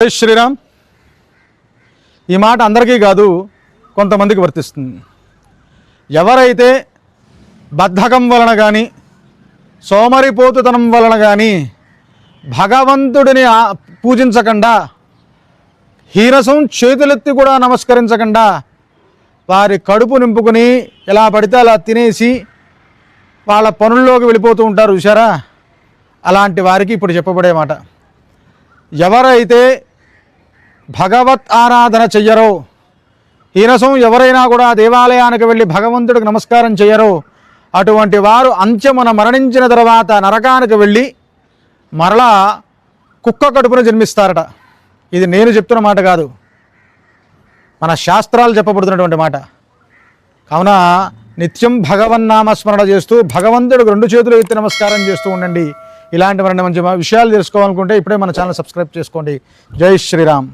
జై శ్రీరామ్. ఈ మాట అందరికీ కాదు కొంతమందికి వర్తిస్తుంది. ఎవరైతే బద్ధకం వలన కానీ సోమరిపోతుతనం వలన కానీ భగవంతుడిని పూజించకుండా హీరసం చేతులెత్తి కూడా నమస్కరించకుండా వారి కడుపు నింపుకొని ఎలా పడితే అలా తినేసి వాళ్ళ పనుల్లోకి వెళ్ళిపోతూ ఉంటారు చూసారా అలాంటి వారికి ఇప్పుడు చెప్పబడే మాట. ఎవరైతే భగవత్ ఆరాధన చెయ్యరో. ఈరసం ఎవరైనా కూడా దేవాలయానికి వెళ్ళి భగవంతుడికి నమస్కారం చేయరో అటువంటి వారు అంత్యమున మరణించిన తర్వాత నరకానికి వెళ్ళి మరలా కుక్క కడుపున జన్మిస్తారట. ఇది నేను చెప్తున్న మాట కాదు. మన శాస్త్రాలు చెప్పబడుతున్నటువంటి మాట. కావున నిత్యం భగవన్నామస్మరణ చేస్తూ భగవంతుడికి రెండు చేతులు ఎత్తి నమస్కారం చేస్తూ ఉండండి. ఇలాంటి మరిన్ని మంచి విషయాలు తెలుసుకోవాలనుకుంటే ఇప్పుడే మన ఛానల్ సబ్స్క్రైబ్ చేసుకోండి. జై శ్రీరామ్.